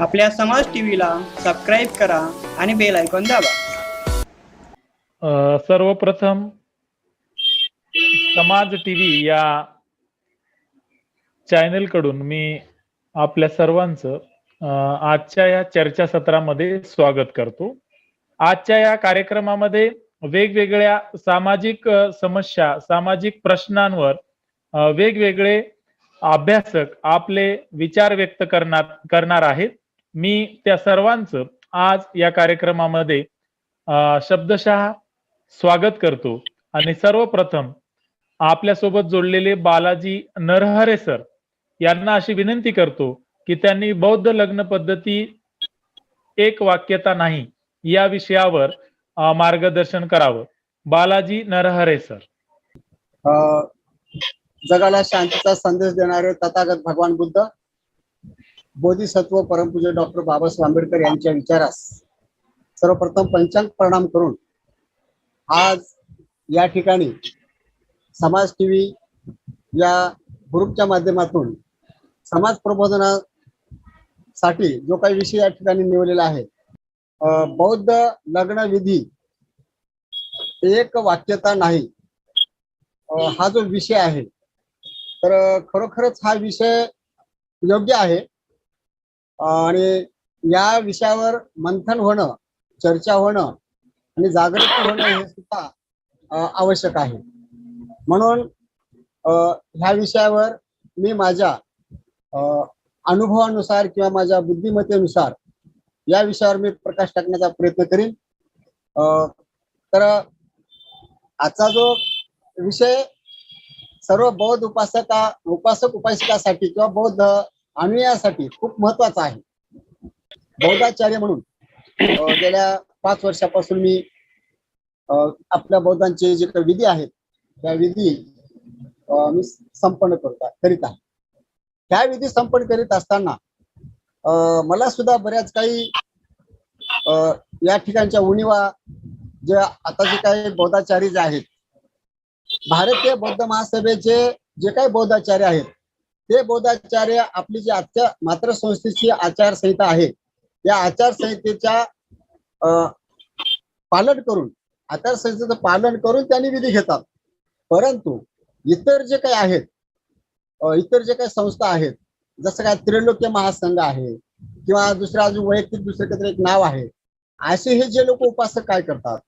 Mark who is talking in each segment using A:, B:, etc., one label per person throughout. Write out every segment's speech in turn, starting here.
A: आपल्या समाज टीव्हीला सबस्क्राईब करा आणि बेल आयकॉन दाबा.
B: सर्वप्रथम समाज टीव्ही या चॅनलकडून मी आपल्या सर्वांचं आजच्या या चर्चासत्रामध्ये स्वागत करतो. आजच्या या कार्यक्रमामध्ये वेगवेगळ्या सामाजिक समस्या सामाजिक प्रश्नांवर वेगवेगळे अभ्यासक आपले विचार व्यक्त करणार करणार आहेत. मी त्या सर्वांचं आज या कार्यक्रमामध्ये शब्दशः स्वागत करतो. आणि सर्वप्रथम आपल्यासोबत जोडलेले बालाजी नरहरे सर यांना अशी विनंती करतो की त्यांनी बौद्ध लग्न पद्धती एक वाक्यता नाही या विषयावर मार्गदर्शन करावं. बालाजी नरहरे सर.
C: जगाला शांतीचा संदेश देणारे तथागत भगवान बुद्ध बोधिसत्व परमपूज्य डॉक्टर बाबासाहेब आंबेडकर यांच्या विचारास सर्वप्रथम पंचांग प्रणाम करून आज या ठिकाणी समाज टीव्ही या ग्रुपच्या माध्यमातून समाज प्रबोधनासाठी जो काही विषय या ठिकाणी निवडलेला आहे बौद्ध लग्न विधी एक वाक्यता नाही. हा जो विषय आहे तर खरोखरच हा विषय योग्य आहे. आणि या विषयावर मंथन होणं चर्चा होणं आणि जागृत होणं हे सुद्धा आवश्यक आहे. म्हणून ह्या विषयावर मी माझ्या अनुभवानुसार किंवा माझ्या बुद्धिमत्तेनुसार या विषयावर मी प्रकाश टाकण्याचा प्रयत्न करीन. अ, तर आजचा जो विषय सर्व बौद्ध उपासका उपासक उपासिकासाठी किंवा बौद्ध अनुयायासाठी खूप महत्त्वाचा आहे. बौद्धाचार्य म्हणून गेल्या पाच वर्षापासून मी आपल्या बौद्धांचे जे काही विधी आहेत त्या विधी मी संपन्न करता करीत आहे. ह्या विधी संपन्न करीत असताना अ, मला सुद्धा बऱ्याच काही या ठिकाणच्या उणीवा जे आता जे काही बौद्धाचार्य जे आहेत भारतीय बौद्ध महासभेचे जे काही बौद्धाचार्य आहेत ते बौद्धाचार्य आपली जी आजच्या मात्र संस्थेची आचारसंहिता आहे या आचारसंहितेच्या पालन करून आचारसंहितेचं पालन करून त्यांनी विधी घेतात. परंतु इतर जे काही आहेत इतर जे काही संस्था आहेत जसं काय त्रिलोक्य महासंघ आहे किंवा दुसरं अजून वैयक्तिक दुसरं काहीतरी एक नाव आहे असे हे जे लोक उपासक काय करतात?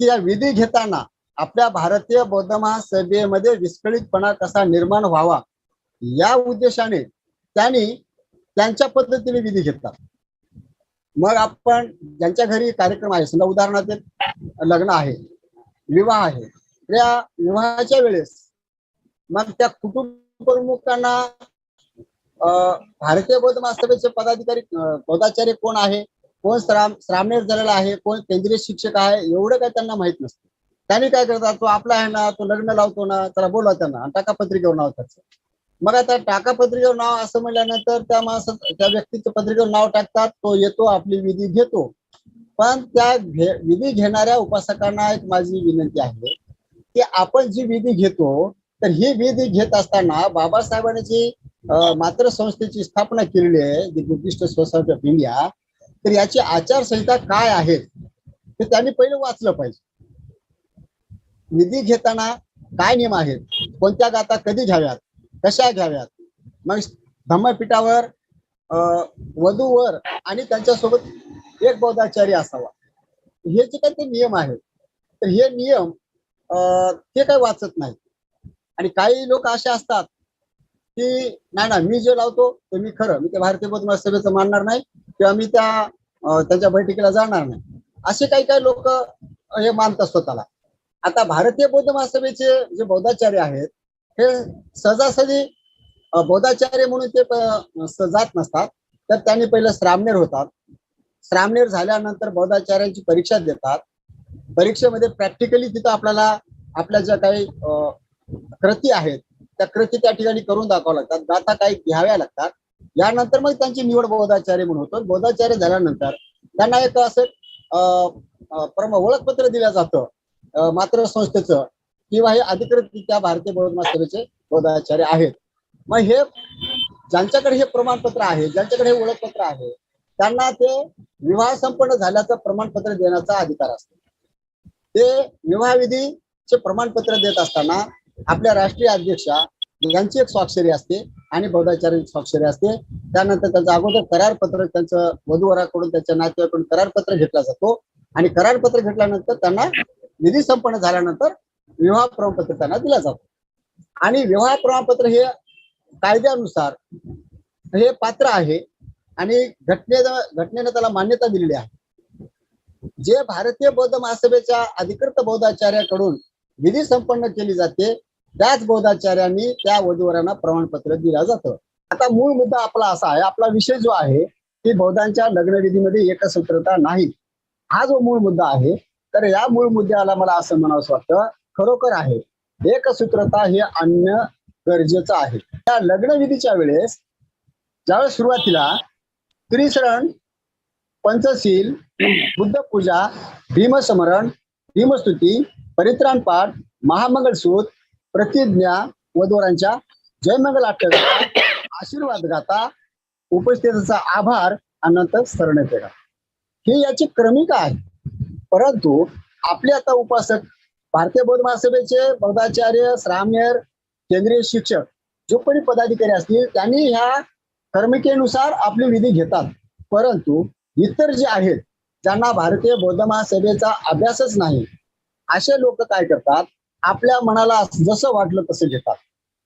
C: की या विधी घेताना आपल्या भारतीय बौद्ध महासभेमध्ये विस्कळीतपणा कसा निर्माण व्हावा? या उद्देशाने त्यांनी त्यांच्या पद्धतीने विधी घेतात मग आपण ज्यांच्या घरी कार्यक्रम आहे समजा उदाहरणार्थ लग्न आहे विवाह आहे त्या या विवाहाच्या वेळेस मग त्या कुटुंब प्रमुखांना भारतीय बौद्ध महासभेचे पदाधिकारी पदाचार्य कोण आहे कोण श्राम श्रामनेर झालेला आहे कोण केंद्रीय शिक्षक आहे एवढं काय त्यांना माहीत नसतं. त्यांनी काय करतात तो आपला आहे ना तो लग्न लावतो ना त्याला बोलवा त्यांना टाका पत्रिकेवर नाव त्याचं मग आता टाका पत्रिकेवर नाव असं म्हणल्यानंतर त्या माणसा त्या व्यक्तीचं पत्रिकेवर नाव टाकतात तो येतो आपली विधी घेतो. पण त्या घे विधी घेणाऱ्या उपासकांना एक माझी विनंती आहे की आपण जी विधी घेतो तर ही विधी घेत असताना बाबासाहेबांनी जी मात्र संस्थेची स्थापना केलेली आहे the Buddhist Society of India तर याची आचारसंहिता काय आहे ते त्यांनी पहिले वाचलं पाहिजे. विधी घेताना काय नियम आहेत कोणत्या गाता कधी घ्याव्यात कशा घ्याव्यात? मग धम्मपीठावर अं, वधूवर आणि त्यांच्यासोबत एक बौद्धाचार्य असावा. हे जे काही ते नियम आहेत. तर हे नियम ते काही वाचत नाही आणि काही लोक असे असतात की नाही ना मी जे लावतो ते मी खरं. मी ते भारतीय बौद्ध महासभेचं मानणार नाही किंवा मी त्या त्यांच्या बैठकीला जाणार नाही. असे काही काही लोक हे मानतात स्वतःला. आता भारतीय बौद्ध महासभेचे जे बौद्धाचार्य आहेत हे सहजासहजी अं, बौद्धाचार्य म्हणून ते सजात जात नसतात. तर त्यांनी पहिलं श्रामनेर होतात. श्रामनेर झाल्यानंतर बौद्धाचार्यांची परीक्षा देतात. परीक्षेमध्ये प्रॅक्टिकली तिथं आपल्याला आपल्या ज्या काही कृती आहेत त्या कृती त्या ठिकाणी करून दाखवाव्या लागतात. गाथा काही घ्याव्या लागतात. यानंतर मग त्यांची निवड बौद्धाचार्य म्हणून होतो. बौद्धाचार्य झाल्यानंतर त्यांना एक असं प्रम ओळखपत्र दिलं जातं. मात्र संस्थेचं. किंवा हे अधिकृतरित्या भारतीय बौद्ध महासभेचे बौद्धाचार्य आहेत. मग हे ज्यांच्याकडे हे प्रमाणपत्र आहे ज्यांच्याकडे हे ओळखपत्र आहे त्यांना ते विवाह संपन्न झाल्याचं प्रमाणपत्र देण्याचा अधिकार असतो. ते विवाह विधीचे प्रमाणपत्र देत असताना आपल्या राष्ट्रीय अध्यक्षा यांची एक स्वाक्षरी असते आणि बौद्धाचार्य स्वाक्षरी असते. त्यानंतर त्यांचं अगोदर करारपत्र त्यांचं वधूवराकडून त्यांच्या नातेवाईकडून करारपत्र घेतला जातो आणि करारपत्र घेतल्यानंतर त्यांना विधी संपन्न झाल्यानंतर विवाह प्रमाणपत्र त्यांना दिला जातो. आणि विवाह प्रमाणपत्र हे कायद्यानुसार हे पात्र आहे आणि घटने घटनेनं त्याला मान्यता दिलेली आहे. जे भारतीय बौद्ध महासभेच्या अधिकृत बौद्धाचार्याकडून विधी संपन्न केली जाते त्याच बौद्धाचार्यांनी त्या वधूवरांना प्रमाणपत्र दिलं जातं. आता मूळ मुद्दा आपला असा आहे आपला विषय जो आहे की बौद्धांच्या लग्नविधीमध्ये एकसूत्रता नाही. हा जो मूळ मुद्दा आहे तर या मूळ मुद्द्याला मला असं म्हणावंसं वाटतं खरोखर आहे. एकसूत्रता हे आणणं गरजेचं आहे. त्या लग्नविधीच्या वेळेस ज्यावेळेस सुरुवातीला त्रिसरण पंचशील बुद्धपूजा भीमस्मरण भीमस्तुती परित्राण पाठ महामंगलसूत प्रतिज्ञा वधूवरांच्या जयमंगल अष्टगाथा आशीर्वाद गाता उपस्थितीचा आभार अनंत सरण शरण फेरा. ही याची क्रमिका आहे. परंतु आपले आता उपासक भारतीय बौद्ध महासभेचे बौद्धाचार्य श्राम्यर केंद्रीय शिक्षक जो कोणी पदाधिकारी असतील त्यांनी ह्या कर्मिकेनुसार आपली विधी घेतात. परंतु इतर जे आहेत ज्यांना भारतीय बौद्ध महासभेचा अभ्यासच नाही असे लोक काय करतात? आपल्या मनाला जसं वाटलं तसं घेतात.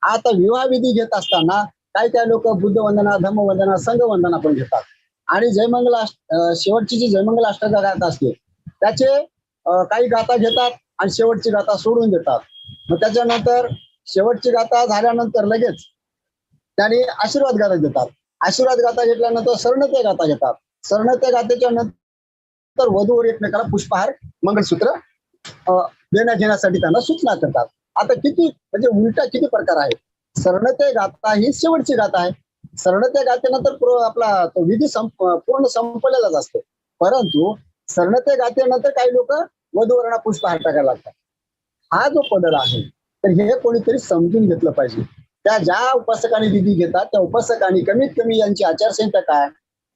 C: आता विवाह विधी घेत असताना काही काही लोक बुद्ध वंदना धम्मवंदना संघवंदना पण घेतात. आणि जयमंगला शेवटची जी जयमंगल अष्टगा गाथा असते त्याचे काही गाथा घेतात. आणि शेवटची गाथा सोडून देतात. मग त्याच्यानंतर शेवटची गाथा झाल्यानंतर लगेच त्यांनी आशीर्वाद गाथा देतात आशीर्वाद गाथा घेतल्यानंतर शरणते गाथा घेतात. शरणते गाथेच्या नंतर वधूवर एकमेकाला पुष्पहार मंगळसूत्र देण्या घेण्यासाठी त्यांना सूचना करतात. आता किती म्हणजे उलटा किती प्रकार आहे शरणते गाथा ही शेवटची गाथा आहे. शरणते गाथेनंतर आपला तो विधी संप पूर्ण संपलेलाच असतो. परंतु शरणते गाथेनंतर काही लोक वधूवरांना पुष्पहार टाकायला लागतात. हा जो पदर आहे तर हे कोणीतरी समजून घेतलं पाहिजे. त्या ज्या उपासकांनी विधी घेतात त्या उपासकांनी कमीत कमी यांची आचारसंहिता काय?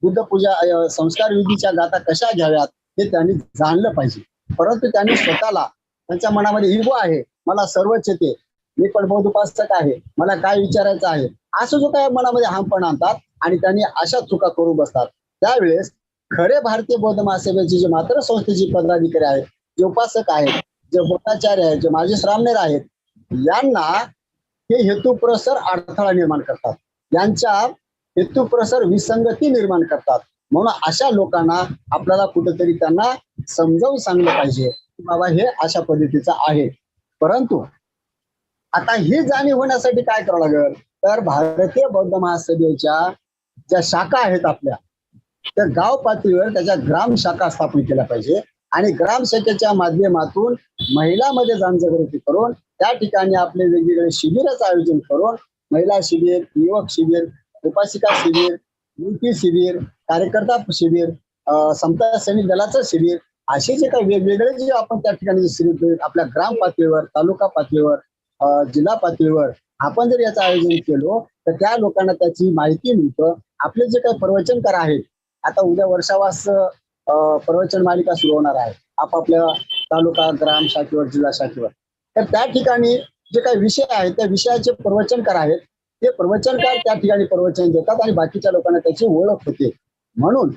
C: बुद्ध पूजा संस्कार विधीच्या गाथा कशा घ्याव्यात हे त्यांनी जाणलं पाहिजे. परंतु त्यांनी स्वतःला त्यांच्या मनामध्ये इगो आहे मला सर्वच येते. मी पण बौद्ध उपासक आहे मला काय विचारायचं आहे? असं जो काय मनामध्ये हामपण आणतात आणि त्यांनी अशा चुका करू बसतात. त्यावेळेस खरे भारतीय बौद्ध महासभेचे जे मात्र संस्थेचे पदाधिकारी आहेत जे उपासक आहेत जे भोटाचार्य आहेत जे माझे श्रामनेर आहेत यांना हे हेतुप्रसर अडथळा निर्माण करतात. यांच्या हेतुप्रसर विसंगती निर्माण करतात. म्हणून अशा लोकांना आपल्याला कुठेतरी त्यांना समजावून सांगलं पाहिजे की बाबा हे अशा पद्धतीचं आहे. परंतु आता ही जाणीव होण्यासाठी काय करावं लागेल? तर भारतीय बौद्ध महासभेच्या ज्या शाखा आहेत आपल्या त्या गाव पातळीवर त्याच्या ग्राम शाखा स्थापन केल्या पाहिजे. आणि ग्रामसेवेच्या माध्यमातून महिलामध्ये जनजागृती करून त्या ठिकाणी आपले वेगवेगळे शिबिराचं आयोजन करून महिला शिबिर युवक शिबिर उपासिका शिबिर युवती शिबिर कार्यकर्ता शिबिर समता सैनिक दलाचं शिबिर असे जे काही वेगवेगळे जे आपण त्या ठिकाणी शिबिर आपल्या ग्राम पातळीवर तालुका पातळीवर जिल्हा पातळीवर आपण जर याचं आयोजन केलो तर त्या लोकांना त्याची माहिती मिळतं. आपले जे काही प्रवचनकार आहेत आता उद्या वर्षावास प्रवचन मालिका सुरू होणार आहे आपापल्या तालुका ग्राम शाखेवर जिल्हा शाखेवर. तर त्या ठिकाणी जे काही विषय आहेत त्या विषयाचे प्रवचनकार आहेत. ते प्रवचनकार त्या ठिकाणी प्रवचन देतात आणि बाकीच्या लोकांना त्याची ओळख होते. म्हणून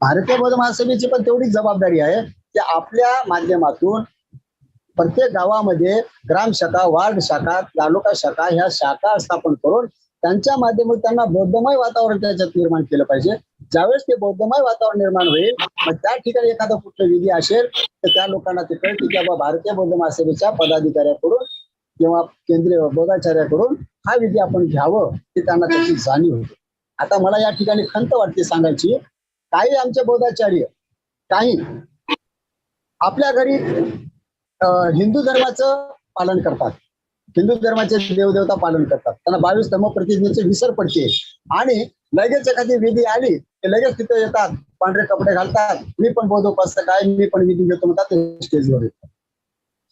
C: भारतीय बौद्ध महासभेची पण तेवढीच जबाबदारी आहे की आपल्या माध्यमातून प्रत्येक गावामध्ये ग्राम शाखा वार्ड शाखा तालुका शाखा ह्या शाखा स्थापन करून त्यांच्या माध्यमातून त्यांना बौद्धमय वातावरण त्याच्यात निर्माण केलं पाहिजे. ज्यावेळेस ते बौद्धमय वातावरण निर्माण होईल मग त्या ठिकाणी एखादा कुठलं विधी असेल तर त्या लोकांना ते कळते की बाबा भारतीय बौद्ध महासभेच्या पदाधिकाऱ्याकडून किंवा केंद्रीय बौद्धाचार्याकडून हा विधी आपण घ्यावं हे त्यांना त्याची जाणीव होते. आता मला या ठिकाणी खंत वाटते सांगायची काही आमचे बौद्धाचार्य काही आपल्या घरी हिंदू धर्माचं पालन करतात. हिंदू धर्माचे देवदेवता पालन करतात. त्यांना बावीस धर्म प्रतिज्ञेचे विसर पडते. आणि लगेच एखादी विधी आली ते लगेच तिथे येतात पांढरे कपडे घालतात. मी पण बोध उपासक आहे मी पण विधी घेतो म्हणतात स्टेजवर येतात.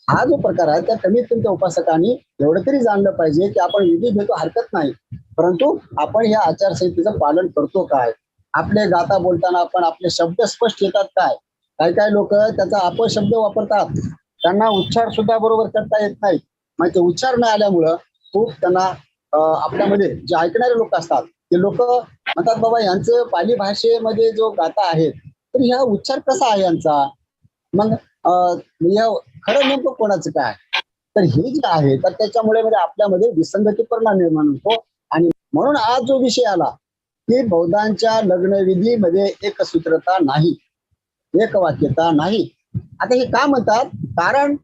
C: हा जो प्रकार आहे त्या कमीत कमी त्या उपासकांनी एवढं तरी जाणलं पाहिजे की आपण विधी घेतो हरकत नाही. परंतु आपण या आचारसंहितेचं पालन करतो काय? आपले गाता बोलताना आपण आपले शब्द स्पष्ट येतात काय? काही काही लोक त्याचा अपशब्द वापरतात. त्यांना उच्चार सुद्धा बरोबर करता येत नाही म्हणजे उच्चार न आल्यामुळं खूप त्यांना आपल्यामध्ये जे ऐकणारे लोक असतात ते लोक म्हणतात बाबा यांचं पाली भाषेमध्ये जो गाता आहे तर ह्या उच्चार कसा आहे यांचा? मग अं, या खरं नेमकं कोणाचं काय? तर हे जे आहे तर त्याच्यामुळे म्हणजे आपल्यामध्ये विसंगती परिणाम निर्माण होतो. आणि म्हणून आज जो विषय आला की बौद्धांच्या लग्नविधीमध्ये एक सूत्रता नाही एक वाक्यता नाही. आता हे का म्हणतात? कारण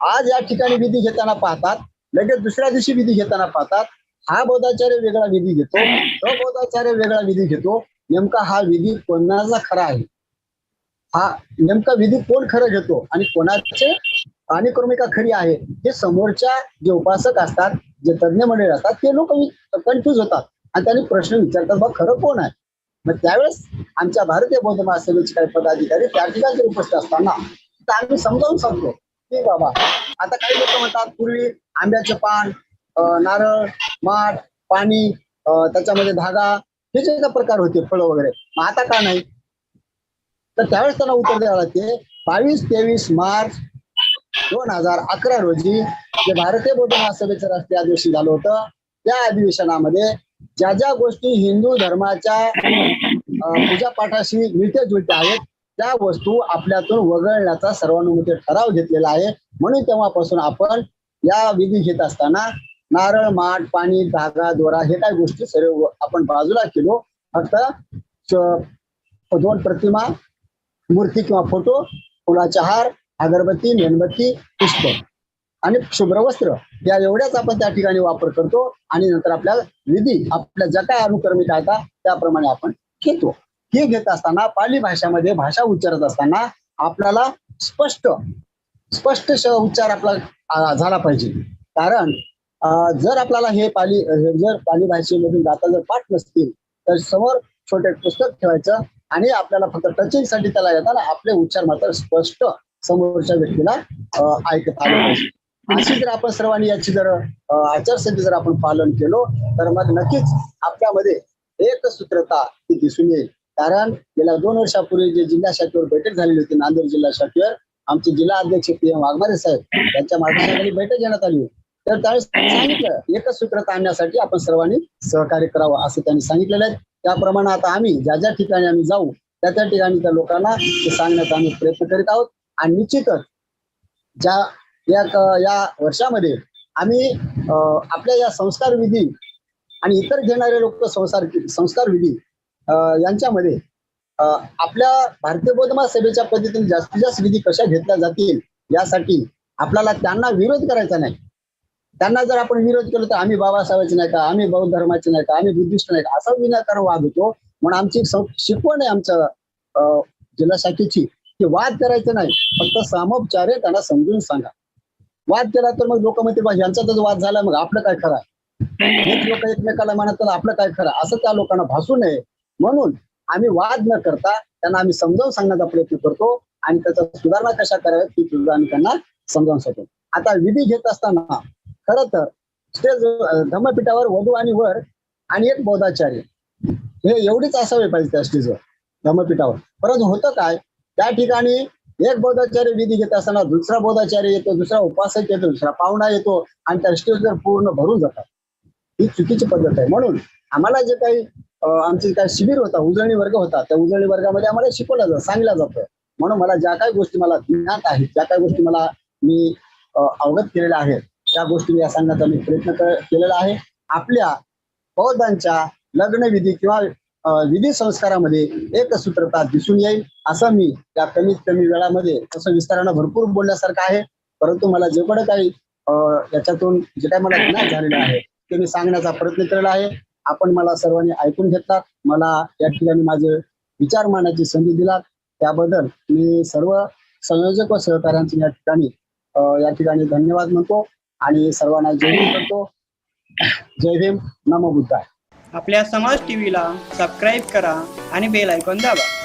C: आज या ठिकाणी विधी घेताना पाहतात लगेच दुसऱ्या दिवशी विधी घेताना पाहतात. हा बोधाचार्य वेगळा विधी घेतो तो बोधाचार्य वेगळा विधी घेतो नेमका हा विधी कोणाचा खरा आहे? हा नेमका विधी कोण खरं घेतो आणि कोणाचे अनुक्रमिका खरी आहे हे समोरच्या जे उपासक असतात जे तज्ज्ञ मंडळी असतात ते लोक कन्फ्युज होतात आणि त्यांनी प्रश्न विचारतात बा खरं कोण आहे? मग त्यावेळेस आमच्या भारतीय बौद्ध महासभेचे काही पदाधिकारी त्या ठिकाणी उपस्थित असताना तर आम्ही समजावून सांगतो की बाबा आता काही लोक म्हणतात पूर्वी आंब्याचे पान नारळ माठ पाणी त्याच्यामध्ये धागा हे जे प्रकार होते फळं वगैरे. मग आता का नाही? तर त्यावेळेस त्यांना उत्तर द्यावं लागते बावीस तेवीस मार्च दोन हजार अकरा रोजी जे भारतीय बौद्ध महासभेचं राष्ट्रीय अधिवेशन झालं होतं त्या अधिवेशनामध्ये ज्या ज्या गोष्टी हिंदू धर्माच्या पूजापाठाशी मिळते जुळते आहेत त्या वस्तू आपल्यातून वगळण्याचा सर्वानुमते ठराव घेतलेला आहे. म्हणून तेव्हापासून आपण या विधी घेत असताना नारळ माठ पाणी धागा दोरा हे काही गोष्टी सर्व आपण बाजूला केलो. फक्त दोन प्रतिमा मूर्ती किंवा फोटो फुलाचा हार अगरबत्ती मेणबत्ती पुष्प आणि शुभ्र वस्त्र या एवढ्याच आपण त्या ठिकाणी वापर करतो आणि नंतर आपल्या विधी आपल्या ज्या काय अनुक्रमिक आहेत त्याप्रमाणे आपण घेतो. हे घेत असताना पाली भाषामध्ये भाषा उच्चारत असताना आपल्याला स्पष्ट स्पष्ट श- उच्चार आपला झाला पाहिजे. कारण जर आपल्याला हे पाली जर पाली भाषेमधून गाता जर पाठ नसतील तर समोर छोटे पुस्तक ठेवायचं आणि आपल्याला फक्त टचिंगसाठी त्याला येताना आपले उच्चार मात्र स्पष्ट समोरच्या व्यक्तीला ऐकत आले पाहिजे. अशी जर आपण सर्वांनी याची जर आचारसंहिता जर आपण पालन केलो तर मग नक्कीच आपल्यामध्ये एक सूत्रता ही दिसून येईल. कारण गेल्या दोन वर्षापूर्वी जे जिल्हा शाखेवर बैठक झालेली होती नांदेड जिल्हा शाखेवर आमचे जिल्हा अध्यक्ष पी एम वाघमारे साहेब यांच्या मार्गदर्शनाखाली बैठक घेण्यात आली होती. तर त्यावेळेस सांगितलं एकच सूत्रता आणण्यासाठी आपण सर्वांनी सहकार्य करावं असं त्यांनी सांगितलेलं आहे. त्याप्रमाणे आता आम्ही ज्या ज्या ठिकाणी आम्ही जाऊ त्या त्या ठिकाणी त्या लोकांना ते सांगण्याचा आम्ही प्रयत्न करीत आहोत. आणि निश्चितच ज्या या या वर्षामध्ये आम्ही आपल्या या संस्कार विधी आणि इतर घेणारे लोक संसार संस्कार विधी यांच्यामध्ये आपल्या भारतीय बौद्धमा सभेच्या पद्धतीने जास्तीत जास्त विधी कशा घेतल्या जातील यासाठी आपल्याला त्यांना विरोध करायचा नाही. त्यांना जर आपण विरोध केला तर आम्ही बाबासाहेबांचे नाही का आम्ही बौद्ध धर्माचे नाही का आम्ही बुद्धिस्ट नाही का असा विनाकार वाद होतो. म्हणून आमची शिकवण आहे आमच्या अं, जिल्हा शाखेची की वाद करायचं नाही फक्त सामोपचारे त्यांना समजून सांगा. वाद केला तर मग लोक म्हणते यांचा यांचाच वाद झाला मग आपलं काय खरं आहे? हेच लोक एकमेकाला म्हणत तर आपलं काय खरं असं त्या लोकांना भासू नये. म्हणून आम्ही वाद न करता त्यांना आम्ही समजावून सांगण्याचा प्रयत्न करतो आणि त्याचा सुधारणा कशा कराव्यात ती सुद्धा आम्ही त्यांना समजावून सांगतो. आता विधी घेत असताना खरं तर स्टेज धम्मपीठावर वधू आणि वर आणि एक बौद्धाचार्य. हे एवढीच असावे पाहिजे त्या स्टेजवर धम्मपीठावर. परंतु होतं काय? त्या ठिकाणी एक बौद्धाचार्य विधी घेत असताना दुसरा बौद्धाचार्य येतो दुसरा उपासक येतो दुसरा पाहुणा येतो आणि त्या स्टेजवर पूर्ण भरून जातात. ही चुकीची पद्धत आहे. म्हणून आम्हाला जे काही आमचे काही शिबिर होता उजळणी वर्ग होता त्या उजळणी वर्गामध्ये आम्हाला शिकवलं जातं सांगितलं जातं. म्हणून मला ज्या काही गोष्टी मला ज्ञात आहेत ज्या काही गोष्टी मला मी अवगत केलेल्या आहेत या गोष्टी या सांगण्याचा मी प्रयत्न केलेला आहे. आपल्या बौद्धांच्या लग्नविधी किंवा विधी संस्कारामध्ये एक सूत्रता दिसून येईल असं मी या कमीत कमी वेळामध्ये तसं विस्तारानं भरपूर बोलण्यासारखं आहे. परंतु मला जेवढं काही अं, याच्यातून जे काही मला ज्ञान झालेलं आहे ते मी सांगण्याचा प्रयत्न केलेला आहे. आपण मला सर्वांनी ऐकून घेतलात. मला या ठिकाणी माझे विचार मांडण्याची संधी दिलात. त्याबद्दल मी सर्व संयोजक व सहकाऱ्यांचे या ठिकाणी या ठिकाणी धन्यवाद म्हणतो. आणि सर्वांना जय भीम करतो. जय भीम. नमो बुद्धाय.
A: आपल्या समाज टीव्हीला सबस्क्राईब करा आणि बेल ऐकून दाबा.